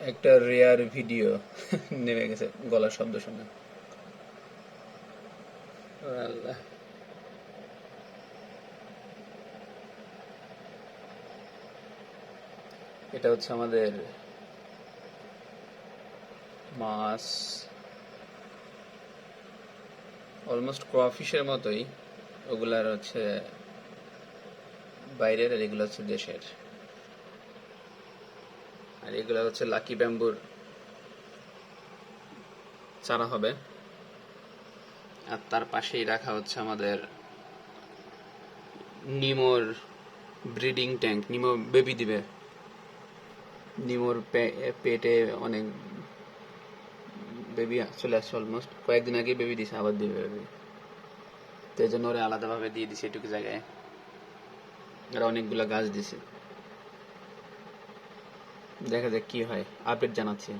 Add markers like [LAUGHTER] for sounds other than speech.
একটা rare video [LAUGHS] নেমে গেছে গলার শব্দ শুনে। এটা হচ্ছে আমাদের মাছ। অলমোস্ট ক্রফিশের মতোই। ওগুলার হচ্ছে বাইরের আর এগুলো হচ্ছে দেশের। আর এগুলো হচ্ছে লাকি ব্যাম্বুর চারা হবে। আর তার পাশেই রাখা হচ্ছে আমাদের নিমোর ব্রিডিং ট্যাঙ্ক। নিমো বেবি দিবে। নিমোর পেটে অনেক বেবি চলে আসছে অলমোস্ট কয়েকদিন আগে বেবি দিছে, আবার দিবে বেবি। তো এই জন্য ওরা আলাদাভাবে দিয়ে দিছে এটুকু জায়গায়। আর অনেকগুলা গাছ দিছে। দেখা যাক কি হয় আপডেট জানাচ্ছি।